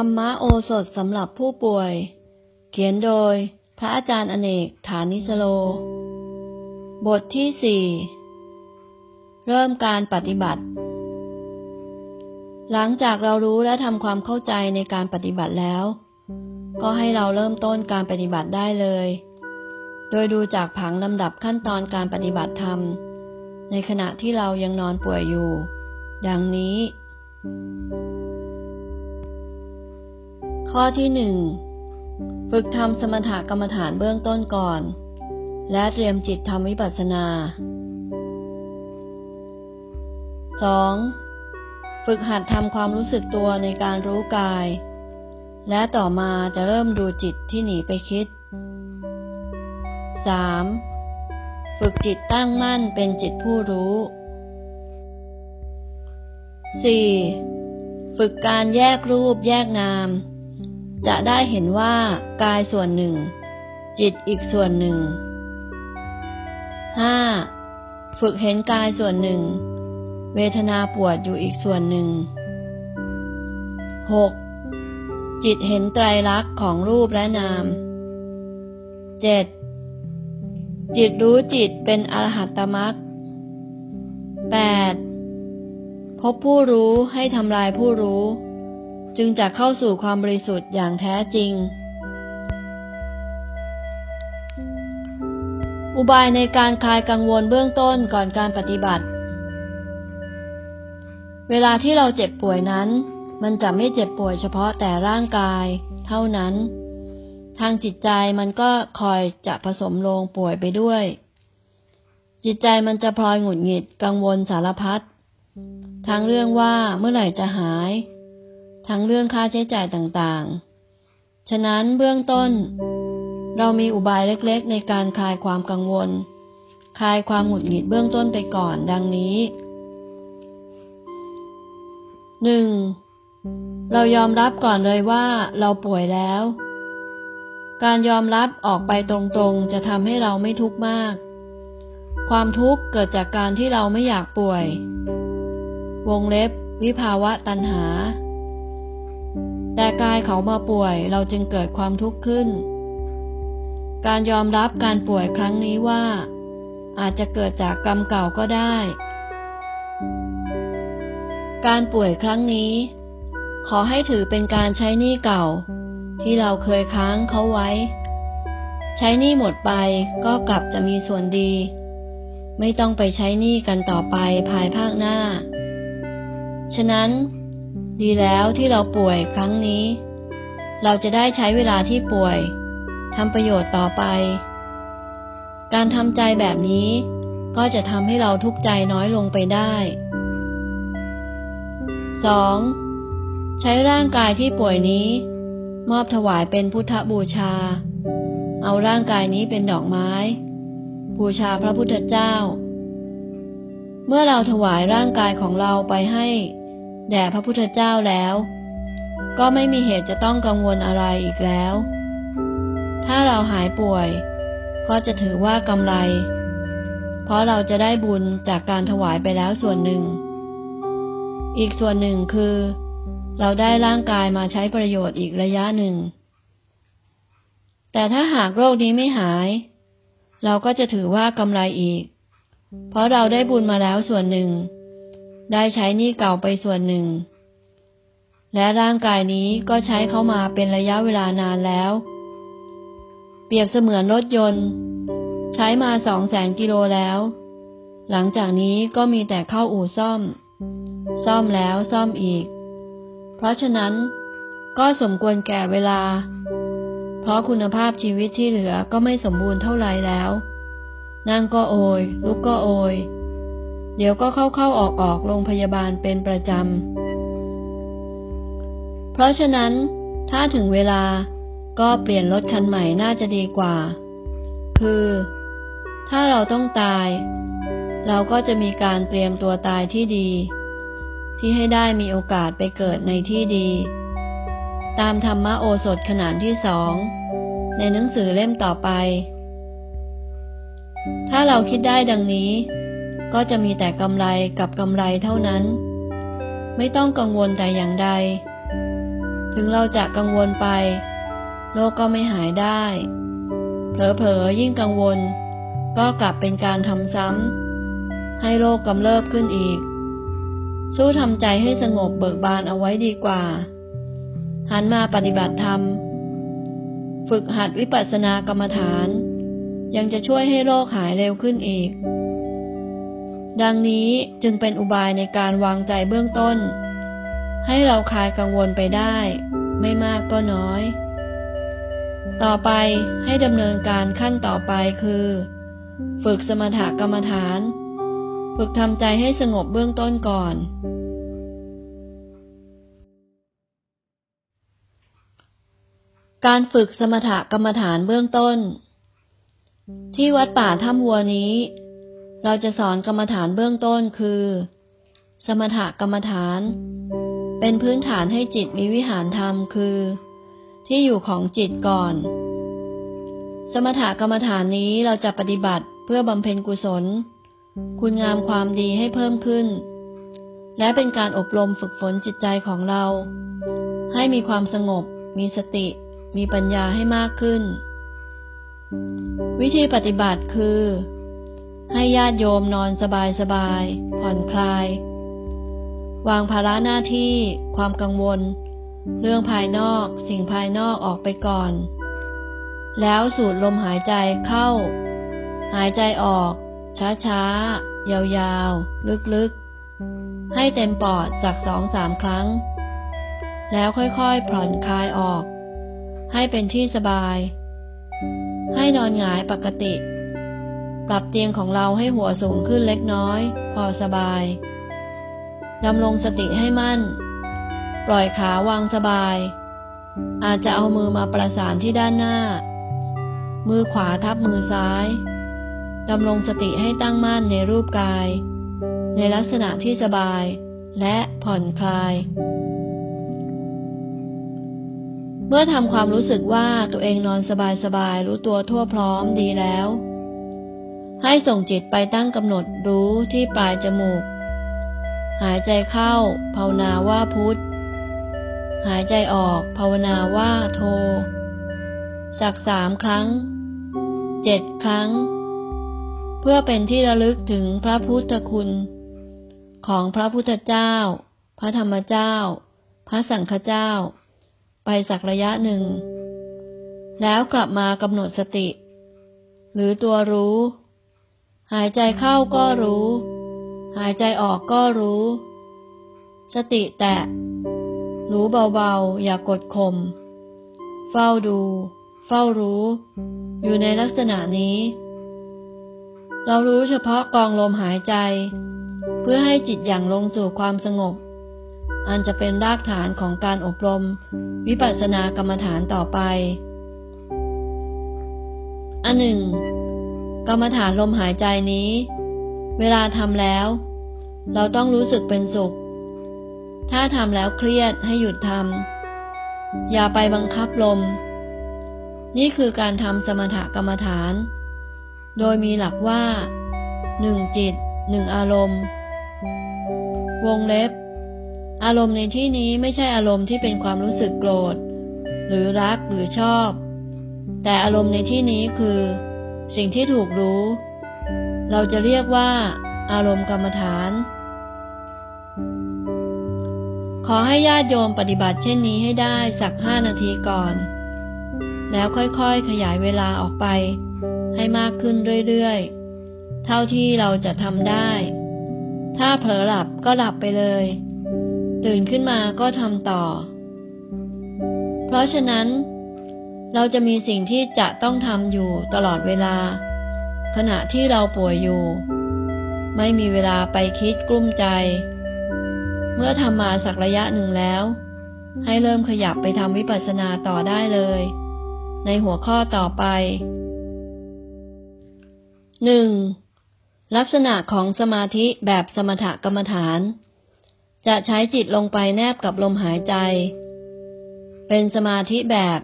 รรมโอสถสำหรับผู้ป่วย เขียนโดย พระอาจารย์อเนก ฐานิสโล บทที่สี่เริ่มการปฏิบัติ หลังจากเรารู้และทำความเข้าใจในการปฏิบัติแล้ว ก็ให้เราเริ่มต้นการปฏิบัติได้เลย โดยดูจากผังลำดับขั้นตอนการปฏิบัติธรรม ในขณะที่เรายังนอนป่วยอยู่ ดังนี้ ข้อที่หนึ่งฝึกทำสมถกรรมฐานเบื้องต้นก่อน และเตรียมจิตทำวิปัสสนา 2. ฝึกหัดทำความรู้สึกตัวในการรู้กาย และต่อมาจะเริ่มดูจิตที่หนีไปคิด 3. ฝึกจิตตั้งมั่นเป็นจิตผู้รู้ 4. ฝึกการแยกรูปแยกนาม จะได้เห็นว่ากายส่วนหนึ่ง จิตอีกส่วนหนึ่ง 5. ฝึกเห็นกายส่วนหนึ่ง เวทนาปวดอยู่อีกส่วนหนึ่ง 6. จิตเห็นไตรลักษณ์ของรูปและนาม 7. จิตรู้จิตเป็นอรหัตตมรรค 8. พบผู้รู้ให้ทำลายผู้รู้ จึงจะเข้าสู่ความบริสุทธิ์อย่างแท้จริง อุบายในการคลายกังวลเบื้องต้นก่อนการปฏิบัติ เวลาที่เราเจ็บป่วยนั้น มันจะไม่เจ็บป่วยเฉพาะแต่ร่างกาย เท่านั้น ทางจิตใจมันก็คอยจะผสมลงป่วยไปด้วย จิตใจมันจะพลอยหงุดหงิดกังวลสารพัดทั้งเรื่องว่าเมื่อไหร่จะหาย ทั้งเรื่องค่าใช้จ่ายต่างๆ ฉะนั้นเบื้องต้น เรามีอุบายเล็กๆ ในการคลายความกังวล คลายความหงุดหงิดเบื้องต้นไปก่อนดังนี้หนึ่งเรายอมรับก่อนเลยว่าเราป่วยแล้ว การยอมรับออกไปตรงๆ จะทำให้เราไม่ทุกข์มาก ความทุกข์เกิดจากการที่เราไม่อยากป่วย วงเล็บ วิภาวะตัณหา แต่กายเขามาป่วยเราจึงเกิดความทุกข์ขึ้น การยอมรับการป่วยครั้งนี้ว่า อาจจะเกิดจากกรรมเก่าก็ได้ การป่วยครั้งนี้ ขอให้ถือเป็นการใช้หนี้เก่า ที่เราเคยค้างเขาไว้ ใช้หนี้หมดไปก็กลับจะมีส่วนดี ไม่ต้องไปใช้หนี้กันต่อไปภายภาคหน้า ฉะนั้น ดีแล้วที่เราป่วยครั้งนี้ เราจะได้ใช้เวลาที่ป่วยทำประโยชน์ต่อไป การทำใจแบบนี้ ก็จะทำให้เราทุกข์ใจน้อยลงไปได้ 2. ใช้ร่างกายที่ป่วยนี้ มอบถวายเป็นพุทธบูชา เอาร่างกายนี้เป็นดอกไม้ บูชาพระพุทธเจ้า เมื่อเราถวายร่างกายของเราไปให้ แด่พระพุทธเจ้าแล้ว ก็ไม่มีเหตุจะต้องกังวลอะไรอีกแล้ว ถ้าเราหายป่วย ก็จะถือว่ากำไร เพราะเราจะได้บุญจากการถวายไปแล้วส่วนหนึ่ง อีกส่วนหนึ่งคือ เราได้ร่างกายมาใช้ประโยชน์อีกระยะหนึ่ง แต่ถ้าหากโรคนี้ไม่หาย เราก็จะถือว่ากำไรอีก เพราะเราได้บุญมาแล้วส่วนหนึ่ง ได้ใช้หนี้เก่าไปส่วนหนึ่ง และร่างกายนี้ก็ใช้เข้ามาเป็นระยะเวลานานแล้ว เปรียบเสมือนรถยนต์ ใช้มาสองแสนกิโลแล้ว หลังจากนี้ก็มีแต่เข้าอู่ซ่อม ซ่อมแล้วซ่อมอีก เพราะฉะนั้นก็สมควรแก่เวลา เพราะคุณภาพชีวิตที่เหลือก็ไม่สมบูรณ์เท่าไรแล้ว นั่งก็โอย ลุกก็โอย เดี๋ยวก็เข้าเข้าออกออกโรงพยาบาลเป็นประจำ เพราะฉะนั้น ถ้าถึงเวลาก็เปลี่ยนรถคันใหม่น่าจะดีกว่า คือ ถ้าเราต้องตาย เราก็จะมีการเตรียมตัวตายที่ดี ที่ให้ได้มีโอกาสไปเกิดในที่ดี ตามธรรมโอสถขนานที่สองในหนังสือเล่มต่อไป ถ้าเราคิดได้ดังนี้ ก็จะมีแต่กำไรกับกำไรเท่านั้น ไม่ต้องกังวลแต่อย่างใด ถึงเราจะกังวลไป โรคก็ไม่หายได้ เผลอๆยิ่งกังวล ก็กลับเป็นการทำซ้ำให้โรคกำเริบขึ้นอีก สู้ทำใจให้สงบเบิกบานเอาไว้ดีกว่า หันมาปฏิบัติธรรม ฝึกหัดวิปัสสนากรรมฐาน ยังจะช่วยให้โรคหายเร็วขึ้นอีก ดังนี้จึงเป็นอุบายในการวางใจเบื้องต้น ให้เราคลายกังวลไปได้ ไม่มากก็น้อย ต่อไปให้ดำเนินการขั้นต่อไปคือ ฝึกสมถกรรมฐาน ฝึกทำใจให้สงบเบื้องต้นก่อน การฝึกสมถกรรมฐานเบื้องต้น ที่วัดป่าถ้ำวัวนี้ เราจะสอนกรรมฐานเบื้องต้นคือ สมถกรรมฐาน เป็นพื้นฐานให้จิตมีวิหารธรรมคือ ที่อยู่ของจิตก่อน สมถกรรมฐานนี้เราจะปฏิบัติเพื่อบำเพ็ญกุศล คุณงามความดีให้เพิ่มขึ้น และเป็นการอบรมฝึกฝนจิตใจของเรา ให้มีความสงบ มีสติ มีปัญญาให้มากขึ้น วิธีปฏิบัติคือ ให้ญาติโยมนอนสบายๆผ่อนคลาย วางภาระหน้าที่ ความกังวล เรื่องภายนอก สิ่งภายนอกออกไปก่อน แล้วสูดลมหายใจเข้า หายใจออก ช้าๆ ยาวๆ ลึกๆ ให้เต็มปอดสักสองสามครั้ง แล้วค่อยๆ ผ่อนคลายออก ให้เป็นที่สบาย ให้นอนหงายปกติ ปรับเตียงของเราให้หัวสูงขึ้นเล็กน้อย พอสบายดำรงสติให้มั่น ปล่อยขาวางสบาย อาจจะเอามือมาประสานที่ด้านหน้า มือขวาทับมือซ้ายดำรงสติให้ตั้งมั่นในรูปกาย ในลักษณะที่สบาย และผ่อนคลาย เมื่อทำความรู้สึกว่าตัวเองนอนสบายๆรู้ตัวทั่วพร้อมดีแล้ว ให้ส่งจิตไปตั้งกำหนดรู้ที่ปลายจมูก หายใจเข้า ภาวนาว่าพุทธหายใจออก ภาวนาว่าโท สักสามครั้ง เจ็ดครั้ง เพื่อเป็นที่ระลึกถึงพระพุทธคุณ ของพระพุทธเจ้า พระธรรมเจ้า พระสังฆเจ้า ไปสักระยะหนึ่ง แล้วกลับมากำหนดสติ หรือตัวรู้ หายใจเข้าก็รู้ หายใจออกก็รู้ สติแตะ รู้เบาๆ อย่ากกดข่ม เฝ้าดู เฝ้ารู้ อยู่ในลักษณะนี้ เรารู้เฉพาะกองลมหายใจ เพื่อให้จิตอย่างลงสู่ความสงบ อันจะเป็นรากฐานของการอบรม วิปัสสนากรรมฐานต่อไป อันหนึ่ง กรรมฐานลมหายใจนี้ เวลาทำแล้ว เราต้องรู้สึกเป็นสุข ถ้าทำแล้วเครียดให้หยุดทำอย่าไปบังคับลม นี่คือการทำสมถกรรมฐาน โดยมีหลักว่าหนึ่งจิตหนึ่งอารมณ์ วงเล็บ อารมณ์ในที่นี้ไม่ใช่อารมณ์ที่เป็นความรู้สึกโกรธ หรือรักหรือชอบ แต่อารมณ์ในที่นี้คือ สิ่งที่ถูกรู้ เราจะเรียกว่า อารมณ์กรรมฐาน ขอให้ญาติโยมปฏิบัติเช่นนี้ให้ได้สักห้านาทีก่อน แล้วค่อยๆขยายเวลาออกไป ให้มากขึ้นเรื่อยๆ เท่าที่เราจะทำได้ ถ้าเผลอหลับก็หลับไปเลย ตื่นขึ้นมาก็ทำต่อ เพราะฉะนั้น เราจะมีสิ่งที่จะต้องทำอยู่ตลอดเวลา ขณะที่เราป่วยอยู่ ไม่มีเวลาไปคิดกลุ้มใจ เมื่อทำมาสักระยะหนึ่งแล้ว ให้เริ่มขยับไปทำวิปัสสนาต่อได้เลย ในหัวข้อต่อไปหนึ่งลักษณะของสมาธิแบบสมถกรรมฐาน จะใช้จิตลงไปแนบกับลมหายใจ เป็นสมาธิแบบ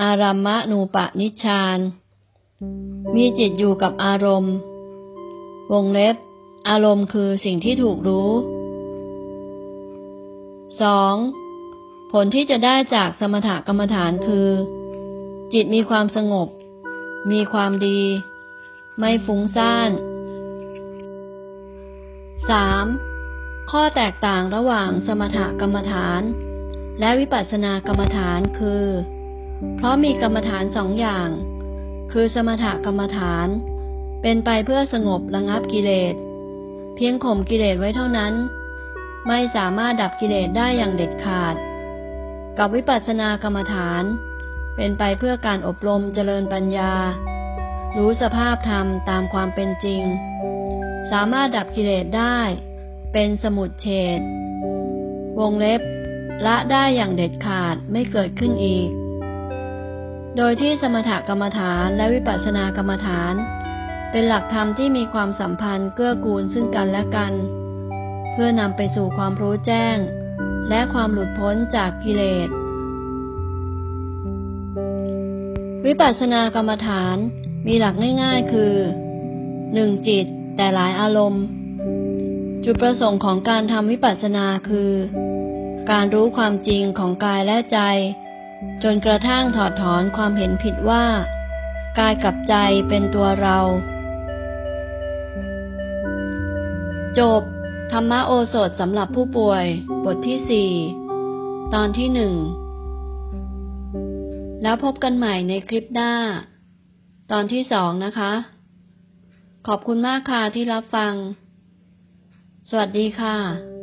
อารัมมณูปนิชานมีจิตอยู่กับอารมณ์ วงเล็บ อารมณ์คือสิ่งที่ถูกรู้ 2. ผลที่จะได้จากสมถกรรมฐานคือ จิตมีความสงบ มีความดี ไม่ฟุ้งซ่าน 3. ข้อแตกต่างระหว่างสมถกรรมฐาน และวิปัสสนากรรมฐานคือ เพราะมีกรรมฐานสองอย่าง คือสมถกรรมฐาน เป็นไปเพื่อสงบระงับกิเลส เพียงข่มกิเลสไว้เท่านั้น ไม่สามารถดับกิเลสได้อย่างเด็ดขาด กับวิปัสสนากรรมฐาน เป็นไปเพื่อการอบรมเจริญปัญญา รู้สภาพธรรมตามความเป็นจริง สามารถดับกิเลสได้ เป็นสมุดเฉดวงเล็บละได้อย่างเด็ดขาดไม่เกิดขึ้นอีก โดยที่สมถกรรมฐานและวิปัสสนากรรมฐาน เป็นหลักธรรมที่มีความสัมพันธ์เกื้อกูลซึ่งกันและกัน เพื่อนำไปสู่ความรู้แจ้ง และความหลุดพ้นจากกิเลส วิปัสสนากรรมฐานมีหลักง่ายๆ คือ 1. จิตแต่หลายอารมณ์ จุดประสงค์ของการทำวิปัสสนาคือ การรู้ความจริงของกายและใจ จนกระทั่งถอดถอนความเห็นผิดว่า กายกับใจเป็นตัวเรา จบ ธรรมโอสถสำหรับผู้ป่วย บทที่สี่ตอนที่หนึ่ง แล้วพบกันใหม่ในคลิปหน้า ตอนที่สองนะคะ ขอบคุณมากค่ะที่รับฟัง สวัสดีค่ะ